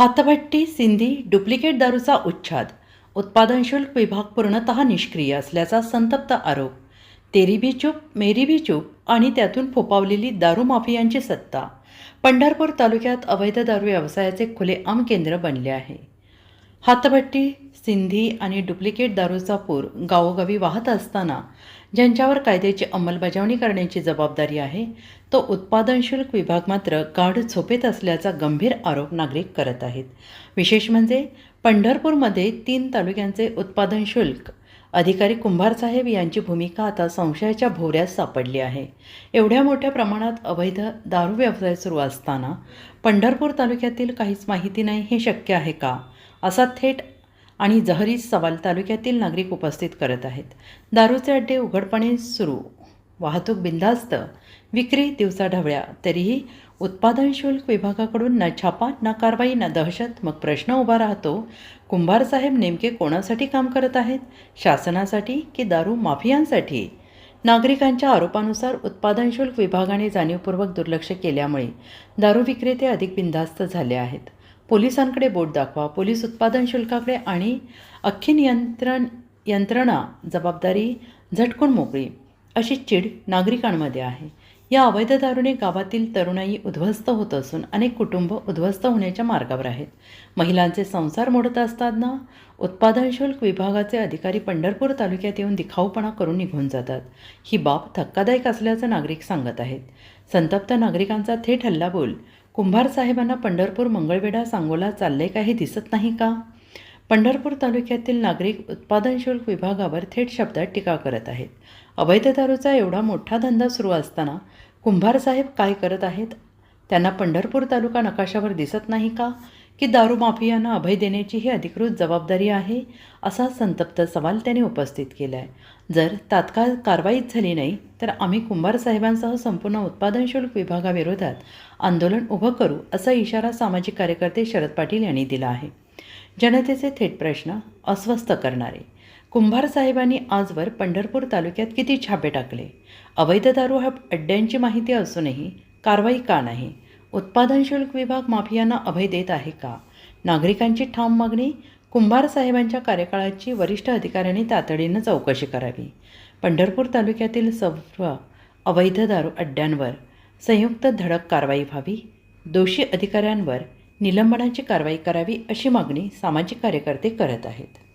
हातभट्टी Sindhi duplicate दारूचा उच्छाद. उत्पादन शुल्क विभाग पूर्णतः निष्क्रिय असल्याचा संतप्त आरोप. तेरी भी चूप मेरी भी चूप आणि त्यातून फोपावलेली दारू माफियांची सत्ता. पंढरपूर तालुक्यात अवैध दारू व्यवसायाचे खुलेआम केंद्र बनले आहे. हातभट्टी सिंधी आणि डुप्लिकेट दारूचा पूर गावोगावी वाहत असताना ज्यांच्यावर कायद्याची अंमलबजावणी करण्याची जबाबदारी आहे तो उत्पादन शुल्क विभाग मात्र गाढ झोपेत असल्याचा गंभीर आरोप नागरिक करत आहेत. विशेष म्हणजे पंढरपूरमध्ये तीन तालुक्यांचे उत्पादन शुल्क अधिकारी कुंभार साहेब यांची भूमिका आता संशयाच्या भोवऱ्यात सापडली आहे. एवढ्या मोठ्या प्रमाणात अवैध दारू व्यवसाय सुरू असताना पंढरपूर तालुक्यातील काहीच माहिती नाही हे शक्य आहे का? असा थेट आणि जहरी सवाल तालुक्यातील नागरिक उपस्थित करत आहेत. दारूचे अड्डे उघडपणे सुरू. वाहतूक बिंदास्त विक्री दिवसा ढवळ्या. तरीही उत्पादन शुल्क विभागाकडून न छापा न कारवाई न दहशत मग प्रश्न उभा राहतो. कुंभारसाहेब नेमके कोणासाठी काम करत आहेत? शासनासाठी की दारू माफियांसाठी? नागरिकांच्या आरोपानुसार उत्पादन शुल्क विभागाने जाणीवपूर्वक दुर्लक्ष केल्यामुळे दारू विक्रेते अधिक बिंधास्त झाले आहेत. पोलिसांकडे बोट दाखवा पोलीस उत्पादन शुल्काकडे आणि अख्खी नियंत्रण यंत्रणा जबाबदारी झटकून मोकळी अशी चीड नागरिकांमध्ये आहे. या अवैध दारूने गावातील तरुणाई उद्ध्वस्त होत असून अनेक कुटुंब उद्ध्वस्त होण्याच्या मार्गावर आहेत. महिलांचे संसार मोडत असताना उत्पादन शुल्क विभागाचे अधिकारी पंढरपूर तालुक्यात येऊन दिखाऊपणा करून निघून जातात. ही बाब धक्कादायक असल्याचं नागरिक सांगत आहेत. संतप्त नागरिकांचा थेट हल्लाबोल कुंभार साहेबांना पंढरपूर मंगळवेढा सांगोला चालले काही दिसत नाही का? पंढरपूर तालुक्यातील नागरिक उत्पादन शुल्क विभागावर थेट शब्दात टीका करत आहेत. अवैध दारूचा एवढा मोठा धंदा सुरू असताना कुंभार साहेब काय करत आहेत? त्यांना पंढरपूर तालुका नकाशावर दिसत नाही का? की दारू माफियांना अभय देण्याची ही अधिकृत जबाबदारी आहे असा संतप्त सवाल त्यांनी उपस्थित केला आहे जर तात्काळ कारवाईच झाली नाही तर आम्ही कुंभार साहेबांसह संपूर्ण उत्पादन शुल्क विभागाविरोधात आंदोलन उभं करू असा इशारा सामाजिक कार्यकर्ते शरद पाटील यांनी दिला आहे. जनतेचे थेट प्रश्न अस्वस्थ करणारे. कुंभार साहेबांनी आजवर पंढरपूर तालुक्यात किती छापे टाकले? अवैध दारू हा अड्ड्यांची माहिती असूनही कारवाई का नाही? उत्पादन शुल्क विभाग माफियांना अभय देत आहे का? नागरिकांची ठाम मागणी कुंभार साहेबांच्या कार्यकाळाची वरिष्ठ अधिकाऱ्यांनी तातडीनं चौकशी करावी. पंढरपूर तालुक्यातील सर्व अवैध दारू अड्ड्यांवर संयुक्त धडक कारवाई व्हावी. दोषी अधिकाऱ्यांवर निलंबनाची कारवाई करावी अशी मागणी सामाजिक कार्यकर्ते करत आहेत.